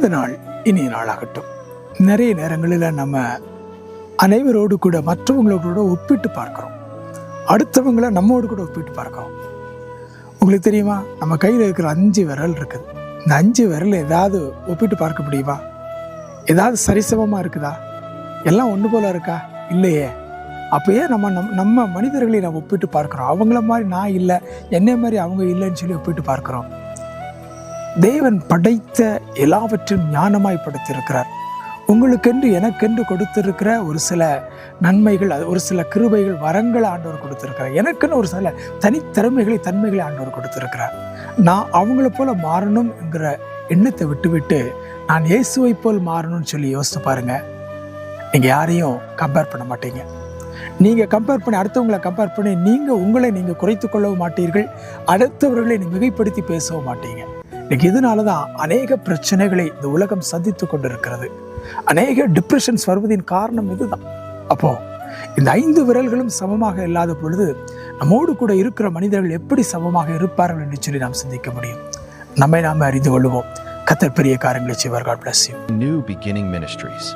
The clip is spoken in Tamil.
இந்த நாள் இனிய நாளாகட்டும். நிறைய நேரங்களில் நம்ம அனைவரோடு கூட மற்றவங்களோட கூட ஒப்பிட்டு பார்க்குறோம். அடுத்தவங்கள நம்மோடு கூட ஒப்பிட்டு பார்க்குறோம். உங்களுக்கு தெரியுமா? நம்ம கையில் இருக்கிற அஞ்சு விரல் இருக்குது. இந்த அஞ்சு விரல் ஏதாவது ஒப்பிட்டு பார்க்க முடியுமா? ஏதாவது சரிசமமாக இருக்குதா? எல்லாம் ஒன்று போல இருக்கா? இல்லையே. அப்போயே நம்ம நம் நம்ம மனிதர்களை நம்ம ஒப்பிட்டு பார்க்குறோம். அவங்கள மாதிரி நான் இல்லை என்னை மாதிரி அவங்க இல்லைன்னு சொல்லி ஒப்பிட்டு பார்க்குறோம். தேவன் படைத்த எல்லாவற்றையும் ஞானமாய் படைத்திருக்கிறார் உங்களுக்கென்று எனக்கென்று கொடுத்திருக்கிற ஒரு சில நன்மைகள் அது ஒரு சில கிருபைகள் வரங்களை ஆண்டவர் கொடுத்திருக்கிறார். எனக்குன்னு ஒரு சில தனித்திறமைகளை தன்மைகளை ஆண்டவர் கொடுத்திருக்கிறார். நான் அவங்கள போல மாறணும் என்கிற எண்ணத்தை விட்டுவிட்டு நான் இயேசுவை போல் மாறணும்னு சொல்லி யோசித்து பாருங்க. நீங்கள் யாரையும் கம்பேர் பண்ண மாட்டீங்க. நீங்கள் கம்பேர் பண்ணி அடுத்தவங்களை கம்பேர் பண்ணி நீங்கள் உங்களை நீங்கள் குறைத்து கொள்ளவும் மாட்டீர்கள். அடுத்தவர்களை நீங்கள் மிகைப்படுத்தி பேசவும் மாட்டீங்க. இன்னைக்கு இதனால தான் அநேக பிரச்சனைகளை இந்த உலகம் சந்தித்து கொண்டிருக்கிறது. அநேக டிப்ரெஷன்ஸ் வருவதின் காரணம் இதுதான். அப்போ இந்த ஐந்து விரல்களும் சமமாக இல்லாத பொழுது நம்மோடு கூட இருக்கிற மனிதர்கள் எப்படி சமமாக இருப்பார்கள் என்று சொல்லி நாம் சிந்திக்க முடியும். நம்மை நாம் அறிந்து கொள்வோம். கத்தர் பெரிய காரியங்களை செய்வார்கள் bless you new beginning ministries